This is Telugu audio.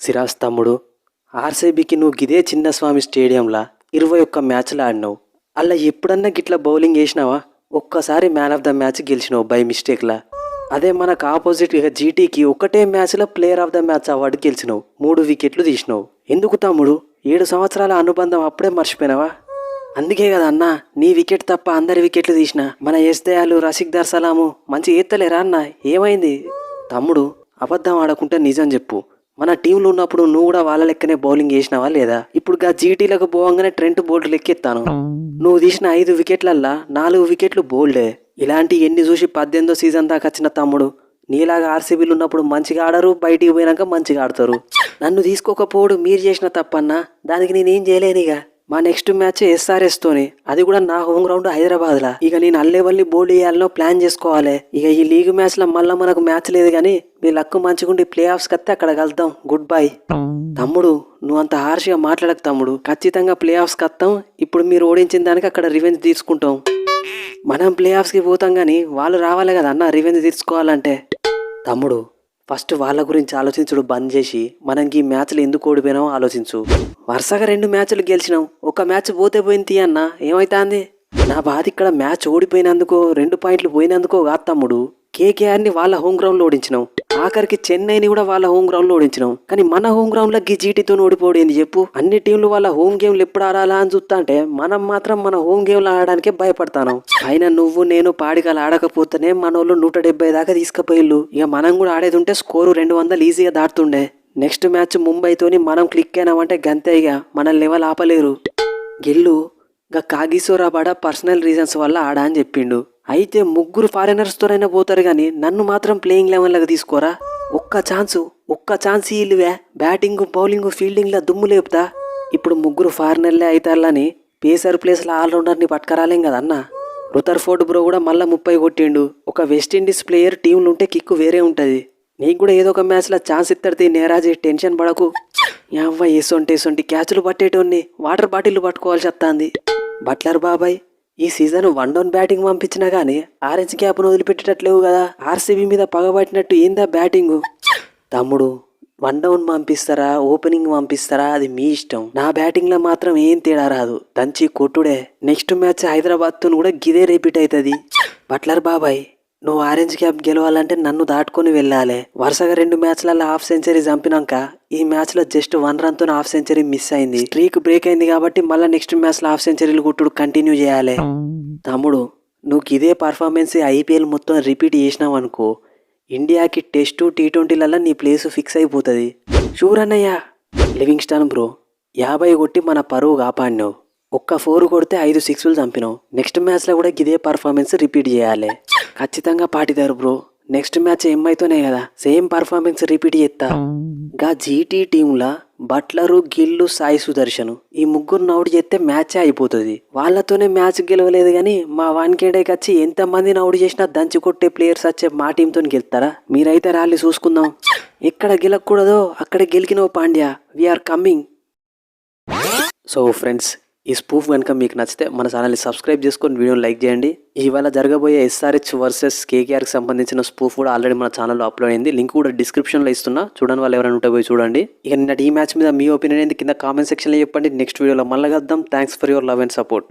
సిరాజ్ తమ్ముడు ఆర్సీబీకి నువ్వు గిదే చిన్నస్వామి స్టేడియంలా ఇరవై ఒక్క మ్యాచ్లు ఆడినావు. అలా ఎప్పుడన్నా గిట్లా బౌలింగ్ వేసినావా ఒక్కసారి మ్యాన్ ఆఫ్ ద మ్యాచ్ గెలిచినావు బై మిస్టేక్లా. అదే మనకు ఆపోజిట్ ఇక జీటీకి ఒకటే మ్యాచ్లో player of the match award గెలిచినావు. మూడు వికెట్లు తీసినావు. ఎందుకు తమ్ముడు? ఏడు సంవత్సరాల అనుబంధం అప్పుడే మర్చిపోయినావా? అందుకే కదా అన్న నీ వికెట్ తప్ప అందరి వికెట్లు తీసిన. మన ఎస్దయాలు రసిక్దార్ సలాము మంచి ఎత్తలేరా అన్న? ఏమైంది? తమ్ముడు అబద్ధం ఆడకుంటే నిజం చెప్పు. మన టీంలో ఉన్నప్పుడు నువ్వు కూడా వాళ్ళ లెక్కనే బౌలింగ్ చేసినావా లేదా? ఇప్పుడు గా జీటీలకు పోవంగానే ట్రెంట్ బోల్డ్ లెక్కెత్తాను. నువ్వు తీసిన ఐదు వికెట్లల్లా నాలుగు వికెట్లు బోల్డే ఇలాంటి ఎన్ని చూసి పద్దెనిమిదో సీజన్ దాకా వచ్చిన తమ్ముడు నీలాగా ఆర్సీబీలు ఉన్నప్పుడు మంచిగా ఆడరు బయటికి పోయినాక మంచిగా ఆడతారు. నన్ను తీసుకోకపోవడు మీరు చేసిన తప్పన్నా దానికి నేనేం చేయలేనిగా? మా నెక్స్ట్ మ్యాచ్ ఎస్ఆర్ఎస్ తోని. అది కూడా నా హోమ్ గ్రౌండ్ హైదరాబాద్ లా ఇక నేను అల్లేవల్లి బోల్డ్ వేయాలనో ప్లాన్ చేసుకోవాలి. ఇక ఈ లీగ్ మ్యాచ్లో మళ్ళీ మనకు మ్యాచ్ లేదు కానీ మీ లక్కు మంచిగుండి ప్లే ఆఫ్స్ కత్తే అక్కడ కలుద్దాం. గుడ్ బై తమ్ముడు నువ్వు అంత హార్ష్గా మాట్లాడక తమ్ముడు. ఖచ్చితంగా ప్లే ఆఫ్స్ కత్తాం. ఇప్పుడు మీరు ఓడించిన దానికి అక్కడ రివెంజ్ తీసుకుంటాం మనం ప్లే ఆఫ్స్కి పోతాం కానీ వాళ్ళు రావాలి కదా అన్న రివెంజ్ తీసుకోవాలంటే తమ్ముడు ఫస్ట్ వాళ్ళ గురించి ఆలోచించుడు బంద్ చేసి మనం ఈ మ్యాచ్లు ఎందుకు ఓడిపోయినామో ఆలోచించు. వరుసగా రెండు మ్యాచ్లు గెలిచినాం. ఒక మ్యాచ్ పోతే పోయింది అన్న. ఏమైతుంది? నా బాధ ఇక్కడ మ్యాచ్ ఓడిపోయినందుకో రెండు పాయింట్లు పోయినందుకో కాదు తమ్ముడు. కేకేఆర్ని వాళ్ళ హోమ్ గ్రౌండ్లో ఓడించినాం. ఆఖరికి చెన్నైని కూడా వాళ్ళ హోమ్ గ్రౌండ్లో ఓడించినాం. కానీ మన హోమ్ గ్రౌండ్లో గీ జీటీతో ఓడిపోయింది చెప్పు. అన్ని టీంలు వాళ్ళ హోమ్ గేమ్లు ఎప్పుడు ఆడాలా అని చూస్తా అంటే మనం మాత్రం మన హోమ్ గేమ్లు ఆడడానికే భయపడతాను. అయినా నువ్వు నేను పాడికలు ఆడకపోతేనే మన వాళ్ళు నూట డెబ్బై దాకా తీసుకుపోయిల్లు ఇక మనం కూడా ఆడేది ఉంటే స్కోరు రెండు వందలు ఈజీగా దాటుతుండే. నెక్స్ట్ మ్యాచ్ ముంబైతోని మనం క్లిక్ అయినామంటే గంతే ఇక. మన లెవెల్ ఆపలేరు. గెల్లు ఇక కాగిసోరాబాడ పర్సనల్ రీజన్స్ వల్ల ఆడా అని చెప్పిండు. అయితే ముగ్గురు ఫారినర్స్తోనైనా పోతారు కానీ నన్ను మాత్రం ప్లేయింగ్ లెవెన్లకు తీసుకోరా? ఒక్క ఛాన్సు ఒక్క ఛాన్స్ ఇల్లువే బ్యాటింగ్ బౌలింగ్ ఫీల్డింగ్లో దుమ్ము లేపుతా. ఇప్పుడు ముగ్గురు ఫారినర్లే అవుతారని పేసర్ ప్లేస్లో ఆల్రౌండర్ని పట్టుకరాలేం కదన్న రుతర్ఫోర్డ్ బ్రో కూడా మళ్ళీ ముప్పై కొట్టిండు. ఒక వెస్టిండీస్ ప్లేయర్ టీంలు ఉంటే కిక్కు వేరే ఉంటుంది. నీకు కూడా ఏదో ఒక మ్యాచ్లో ఛాన్స్ ఇత్తడితే నేరాజీ టెన్షన్ పడకు. ఎవ్వ ఏసొంటి ఏసొంటి క్యాచ్లు పట్టేటోన్ని వాటర్ బాటిల్ పట్టుకోవాల్సి వస్తుంది బట్లర్ బాబాయ్ ఈ సీజన్ వన్ డౌన్ బ్యాటింగ్ పంపించినా కానీ ఆరెంజ్ క్యాప్ను వదిలిపెట్టేటట్లేవు కదా. ఆర్సీబీ మీద పగబట్టినట్టు ఏందా బ్యాటింగ్? తమ్ముడు వన్ డౌన్ పంపిస్తారా? ఓపెనింగ్ పంపిస్తారా? అది మీ ఇష్టం. నా బ్యాటింగ్లో మాత్రం ఏం తేడా రాదు. దంచి కొట్టుడే. నెక్స్ట్ మ్యాచ్ హైదరాబాద్తో కూడా గిదే రిపీట్ అవుతుంది బట్లర్ బాబాయ్ నువ్వు ఆరెంజ్ క్యాప్ గెలవాలంటే నన్ను దాటుకొని వెళ్ళాలి. వరుసగా రెండు మ్యాచ్లలో హాఫ్ సెంచరీ చంపినాక ఈ మ్యాచ్లో జస్ట్ వన్ రన్తో హాఫ్ సెంచరీ మిస్ అయింది. స్ట్రీక్ బ్రేక్ అయింది కాబట్టి మళ్ళీ నెక్స్ట్ మ్యాచ్లో హాఫ్ సెంచరీలు కొట్టుడు కంటిన్యూ చేయాలి. తమ్ముడు నువ్వు ఇదే పర్ఫార్మెన్స్ ఐపీఎల్ మొత్తం రిపీట్ చేసినావు అనుకో ఇండియాకి టెస్ట్ టీ ట్వంటీలలో నీ ప్లేస్ ఫిక్స్ అయిపోతుంది. షూర్ అన్నయ్య? లివింగ్ స్టాన్ బ్రో యాభై కొట్టి మన పరువు కాపాడినావు. ఒక్క ఫోర్ కొడితే ఐదు సిక్స్లు చంపినావు. నెక్స్ట్ మ్యాచ్లో కూడా ఇదే పర్ఫార్మెన్స్ రిపీట్ చేయాలి. ఖచ్చితంగా పాటిదారు బ్రో. నెక్స్ట్ మ్యాచ్ ఎంఐతోనే కదా. సేమ్ పర్ఫార్మెన్స్ రిపీట్ చేస్తా. గా జీటీ టీంలా బట్లరు గిల్లు సాయి సుదర్శన్ ఈ ముగ్గురు అవుట్ చేస్తే మ్యాచ్ అయిపోతుంది. వాళ్ళతోనే మ్యాచ్ గెలవలేదు కానీ మా వాన్కేడేకి వచ్చి ఎంతమందిని అవుట్ చేసినా దంచి కొట్టే ప్లేయర్స్ వచ్చే మా టీంతో గెలుస్తారా? మీరైతే ర్యాలీ చూసుకుందాం. ఎక్కడ గెలకూడదో అక్కడ గెలికినవు Pandya. We are coming so friends ఈ స్పూఫ్ కనుక మీకు నచ్చితే మన ఛానల్ని సబ్స్క్రైబ్ చేసుకొని వీడియోని లైక్ చేయండి. ఇవాళ జరగబోయే ఎస్ఆర్హెచ్ వర్సెస్ కేకేఆర్కి సంబంధించిన స్పూఫ్ కూడా ఆల్రెడీ మన ఛానల్లో అప్లోడ్ అయింది. లింక్ కూడా డిస్క్రిప్షన్లో ఇస్తున్నా. చూడండి వాళ్ళు ఎవరైనా ఉంటే పోయి చూడండి. ఇక నిన్నటి ఈ మ్యాచ్ మీద మీ ఒపీనియన్ ఏంది? కింద కామెంట్ సెక్షన్లో చెప్పండి. నెక్స్ట్ వీడియోలో మళ్ళీ కద్దాం thanks for your love and support